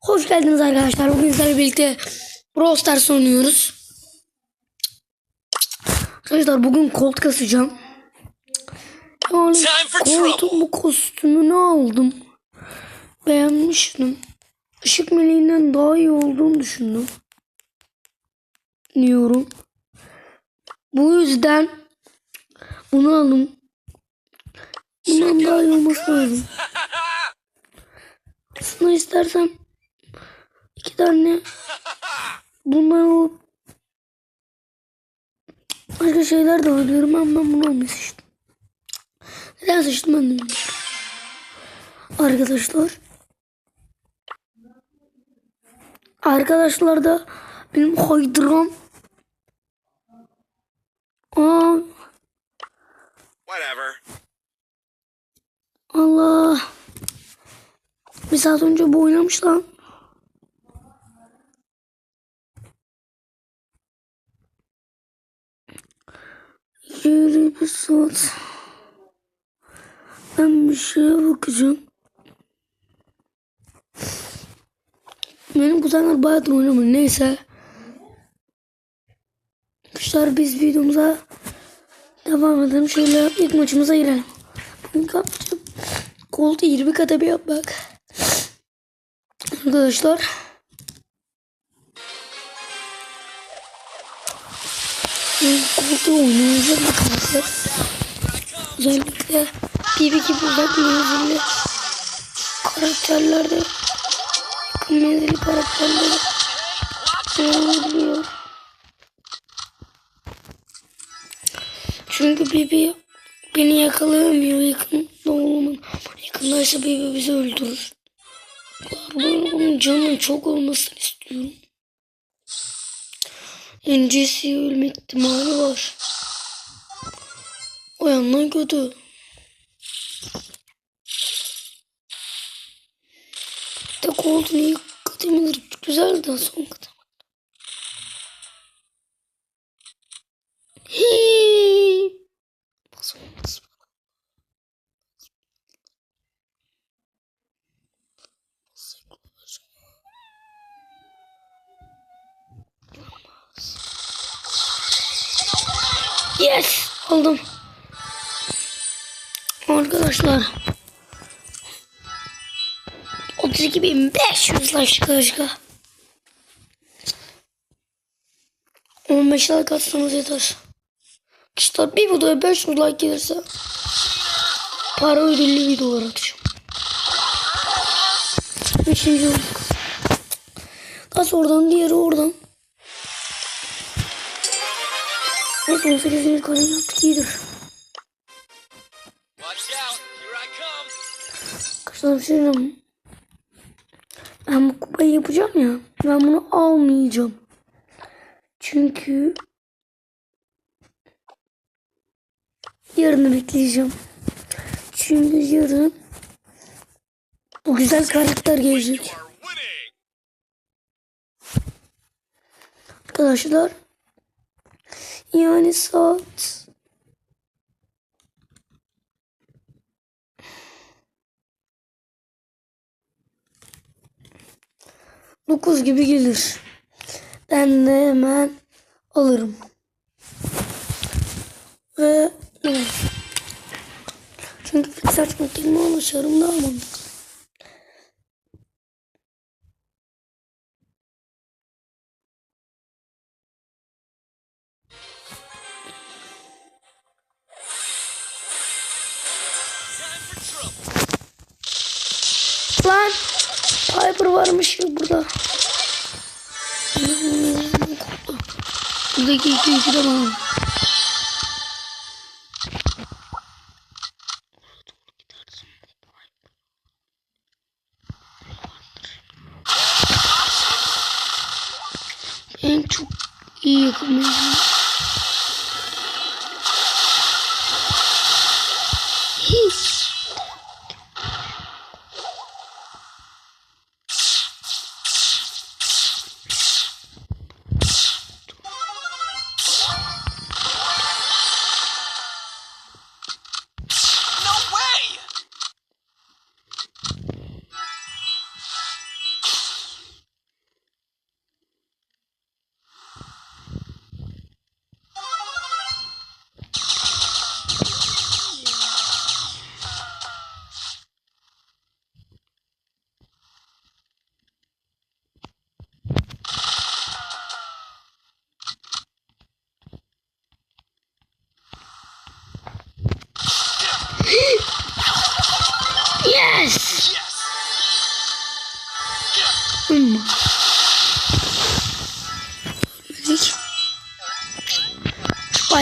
Hoş geldiniz arkadaşlar. Bugün sizlerle birlikte Brawl Stars oynuyoruz. Arkadaşlar bugün kolt kasacağım. Yani bu kostümünü aldım. Beğenmiştim. Işık meleğinden daha iyi olduğunu düşündüm. Diyorum. Bu yüzden bunu aldım. Bundan daha iyi olması lazım. Aslında istersen iki tane bundan alıp başka şeyler de alabilirim ama ben bunu almayı seçtim. Neden seçtim ben bilmiyorum. Arkadaşlar Arkadaşlar da benim haydram Bir saat önce bu oynamış lan Yürü bir saat Ben bir şeye bakacağım Benim kuzenler bayağıdır oynamıyor. Neyse. Arkadaşlar biz videomuza devam edelim. Şöyle ilk maçımıza girelim. Bugün yapacağım. Koltuğu 20 kata bir yapmak. Arkadaşlar. Koltuğu oynayacağım arkadaşlar. Özellikle BB gibi uzak menzilli karakterlerde yakın menzilli karakterleri oynayabiliyor. Çünkü BB beni yakalayamıyor yakın olmaman. Yakındaysa BB bizi öldürür. Ben onun canının çok olmasını istiyorum. NCC ölme ihtimali var. O yandan kötü. De Golden ilk kademeleri güzel de son kademe. Hii. Nasıl olmaz? Yes! Aldım. Arkadaşlar. 32.500 like dakika. 15 like atsanız yeter. İşte bir videoya 500 like gelirse para ödüllü videolar atacağım. Olduk. Kas oradan diğeri oradan. I come. Arkadaşlar bir şey diyeceğim. Ben bu kupayı yapacağım ya. Ben bunu almayacağım. Çünkü yarını bekleyeceğim. Çünkü yarın bu güzel karakter gelecek. Arkadaşlar yani saat dokuz gibi gelir. Ben de hemen alırım. Ve çünkü saçma kelime alışarım da almam. Piper varmış ya burada. Buradaki iki iki de bana.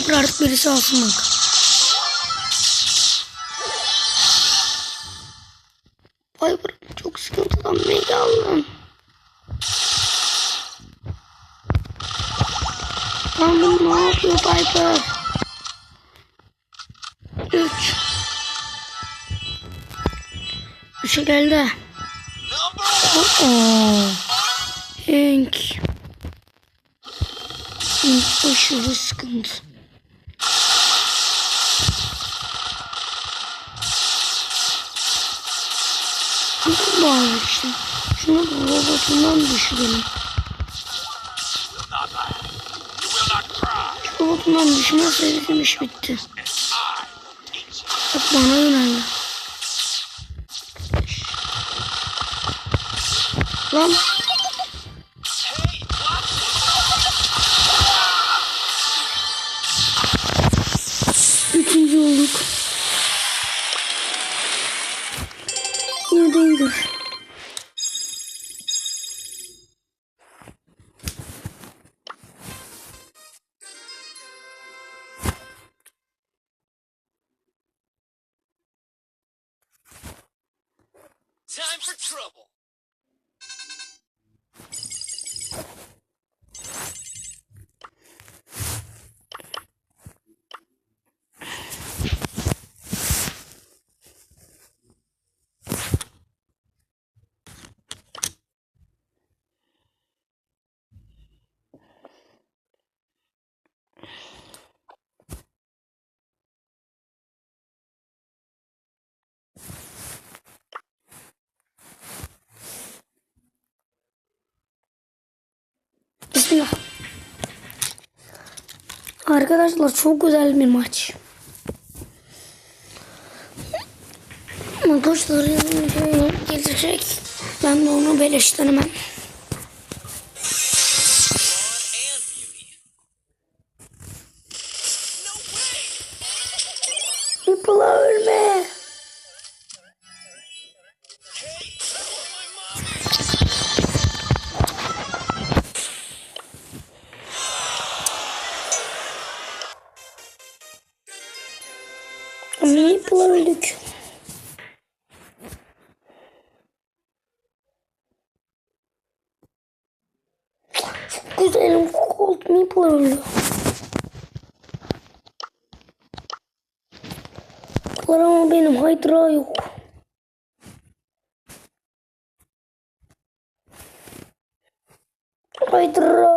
Şu Piper artık birisi alsın bak. Piper çok sıkıntıdan mega aldım. Bu ne yapıyor Piper? 3 3'e geldi. Number one. Aa. Hank. Hank aşırı sıkıntı. Bağlı işte. Şunu robotundan düşürelim. Cry. Robotundan düşmezse bizim iş bitti. Bak bana yöneldi. Lan trouble. Bismillah. Arkadaşlar çok güzel bir maç. Arkadaşlar yanıma şey gelecek. Ben de onu beleşten. Yapıla öldük. Çok güzelim. Cold Maple öldü. Var ama benim Hydra yok. Hydra.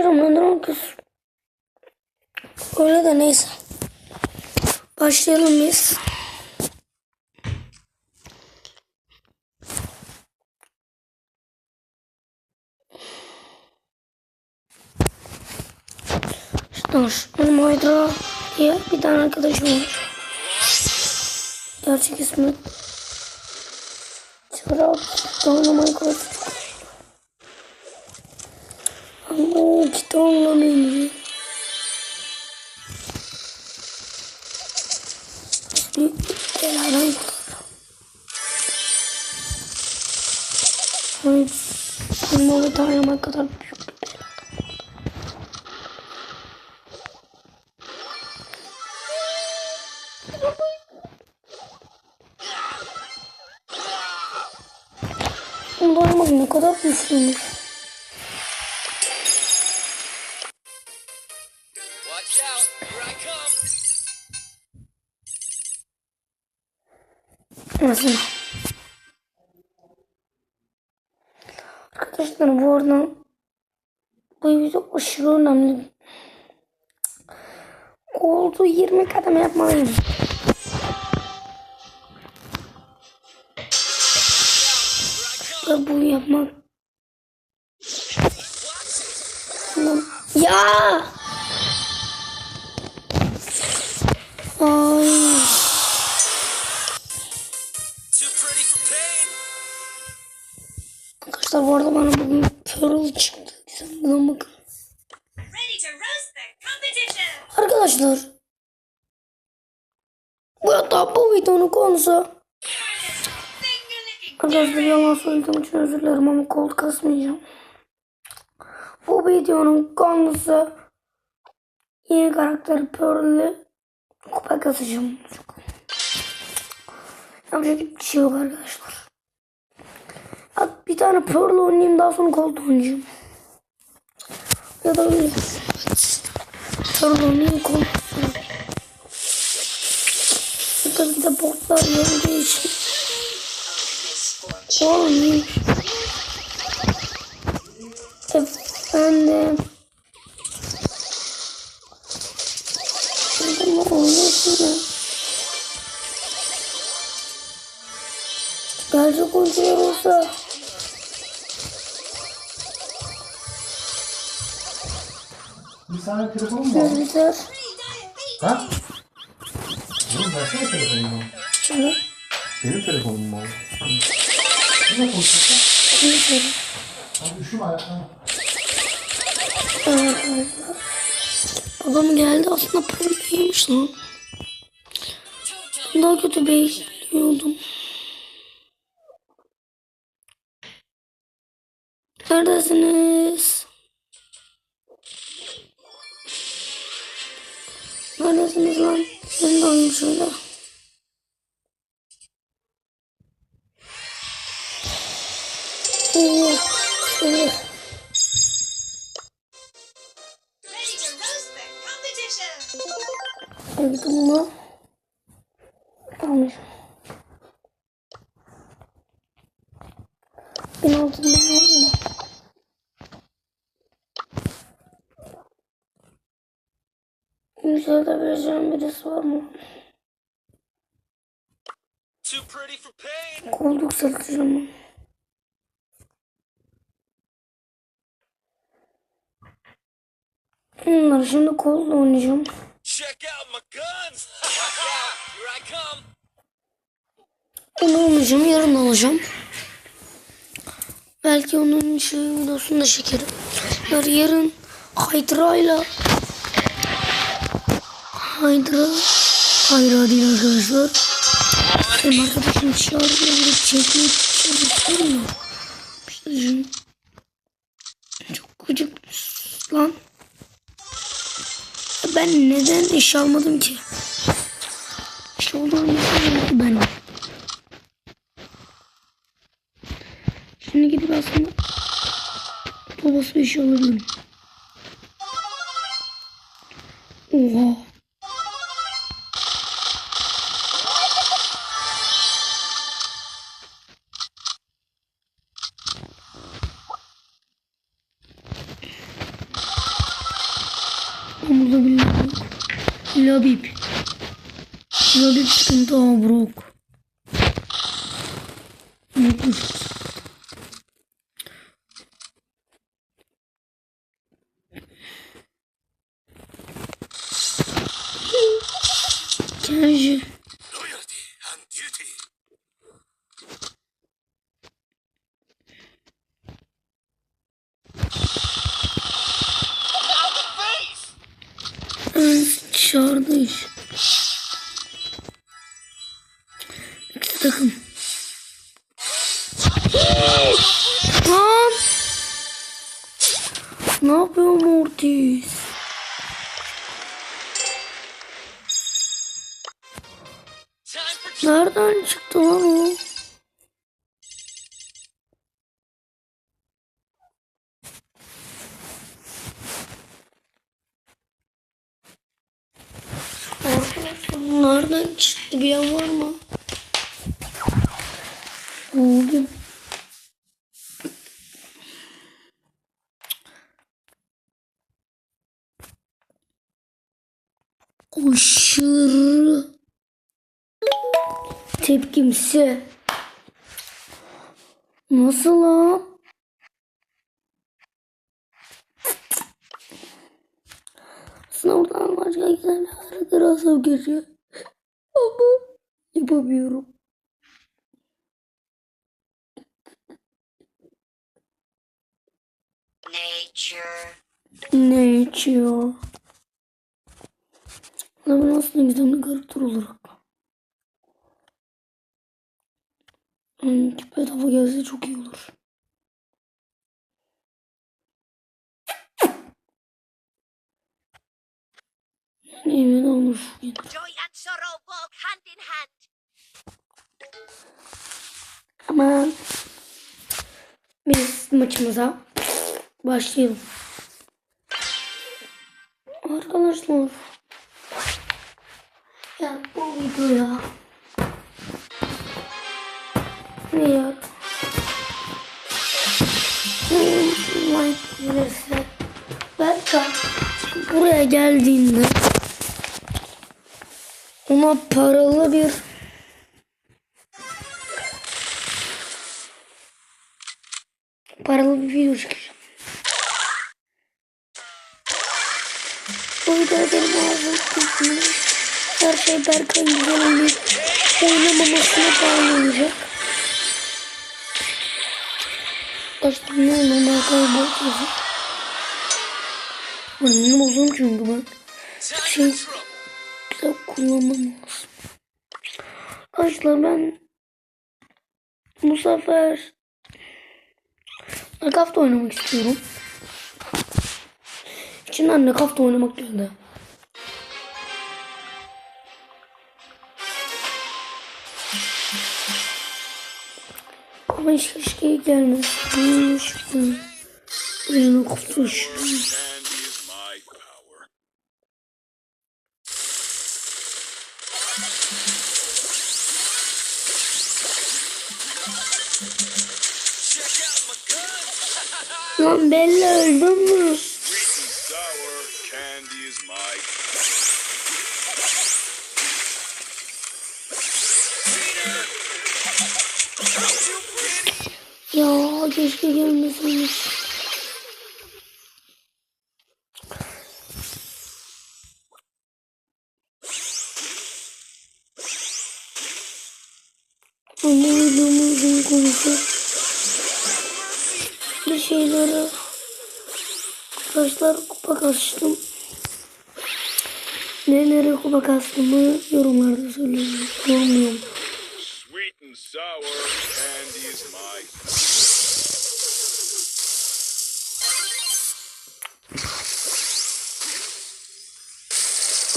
Bir şey anladım kız. Öyle de neyse. Başlayalım biz. İşte benim Hydra diye bir tane arkadaşım var. Gerçek ismi Çırak Dynamite Koç. Ama iki tane benziyor. Büyük bir beladan kurtaracağım. Hayır. Benim onu tanımak kadar büyük bir bela. Bunu dayanmak ne kadar güçlüymüş. Watch out. Here I come. Nasıl? Arkadaşlar bu arada bu video aşırı önemli. Oldu 20 kademe yapmalıyım. arkadaşlar bunu yapmak. Ya! Ay. Too pretty for pain. Arkadaşlar bu arada bana bugün Pearl çıktı. Güzel buna bakın. Arkadaşlar. Bu hatta bu videonun konusu. Arkadaşlar yalan söylediğim için özür dilerim ama kol kasmayacağım. Bu videonun konusu yeni karakter Pearl'le kupa kasacağım. Yapacak bir şey yok arkadaşlar. Abi bir tane Pearl oynayayım daha sonra Colt oynayacağım. Ya da öyle. Pearl oynayayım Colt oynayayım. Tabii ki de botlar yendiği için. Oynayayım. Efendim. Sana telefonum mu var? Biter. Ha? Oğlum versene telefonumu. Şimdi. Benim telefonum mu? Kimle konuşuyorsun? Şimdi söyle. Abi üşüme ayaklarına. Babam geldi aslında paralıymış lan. Daha kötü bekliyordum. Neredesiniz? Neredesiniz lan? Ben de oyun şöyle. İyi. Yükseltebileceğim birisi var mı? Too pretty for pain. Kol yükselteceğim ben. Bunlar şimdi kolla oynayacağım. Onu alacağım, yarın alacağım. Belki onun şey videosunu da çekerim. Yarın, yarın Hydra'yla Hydra Hydra değil arkadaşlar. Benim arkadaşım çağırıyor bir. Bir şey diyeceğim. Çok gıcık lan. Ben neden iş almadım ki? İşte olduğum için ben. Şimdi gidip aslında babası şey alabilirim. Oha. Labib. Labib sıkıntı ama Brock. Mutlu. Yapıyor Mortis? Nereden çıktı lan o? Nereden çıktı bir an var mı? Oldu. Aşırı tepkimsi. Nasıl lan? Sınavdan başka güzel hareket asıl geçiyor. Ama yapamıyorum. Nature. Ne? Ama aslında güzel bir karakter olarak. Hmm, bedava gelse çok iyi olur. Evet olur. Joy and sorrow walk hand in hand. Ama biz maçımıza başlayalım. Arkadaşlar ya bu videoya ne ya like gelirse Berka buraya geldiğinde ona paralı bir paralı bir video çıkacak. O videoda benim ağzım tutmuyor. Her şey Berkay'ın güzel oynayıp oynamamasına bağlı olacak. Başta ne olur Berkay bot yazıp. Önünü bozun çünkü ben. Şey güzel kullanmam lazım. Arkadaşlar ben bu sefer Minecraft oynamak istiyorum. İçimden Minecraft oynamak geldi. Ama hiç keşke gelmesin. Oyunu kutuş. And is my power. Ya keşke gelmeseymiş. Ama videomuzun konusu bir şeylere arkadaşlar kupa kastım. Nelere kupa kastımı yorumlarda söyleyin. Sweet and sour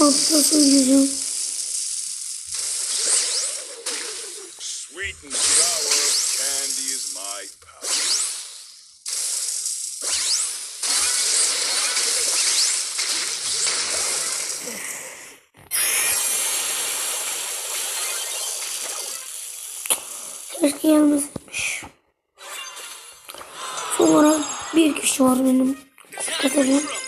Altta söyleyeceğim. Sweet and sour candy is my power. Keşke gelmeseymiş. Son olarak bir kişi var benim katacağım.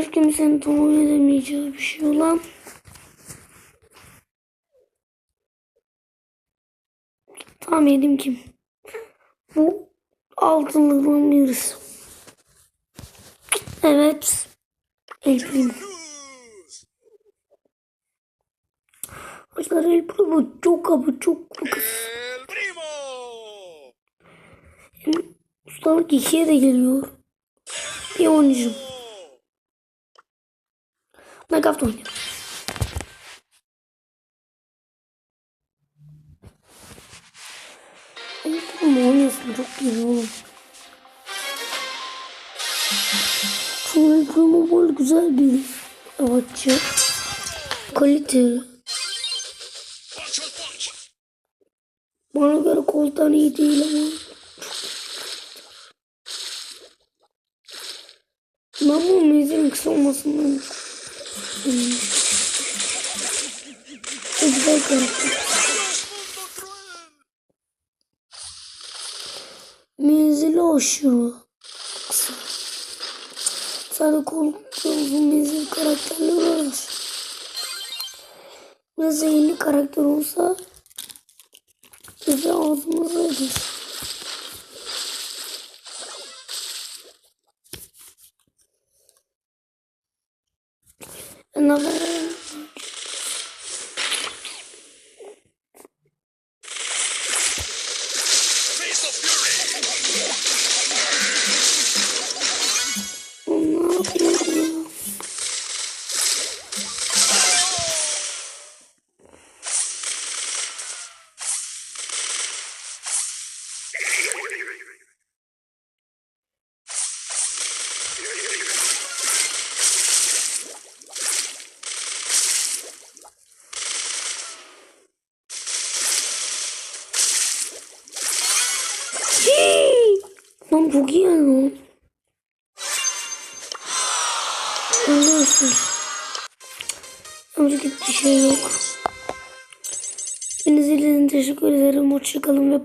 Hiç kimsenin tahmin edemeyeceği bir şey olan tahmin edeyim kim? Bu altınlığın birisi. Evet. El Primo. Arkadaşlar El Primo çok ama çok kız. El Primo! Ustalık ikiye de geliyor. Bir oyuncum. Minecraft oynuyor. El Primo oynasın çok iyi oğlum. Çünkü böyle güzel bir savaşçı. Kaliteli. Bana göre koltan iyi değil ama. Bu mezun kısa olmasından Hmm. Güzel karakter. Menzili aşırı. Sadece kol uzun menzil karakterler var. Ve zehirli karakter olsa bizi ağzımıza eder. Ne haber? Face teşekkür ederim. Hoşçakalın ve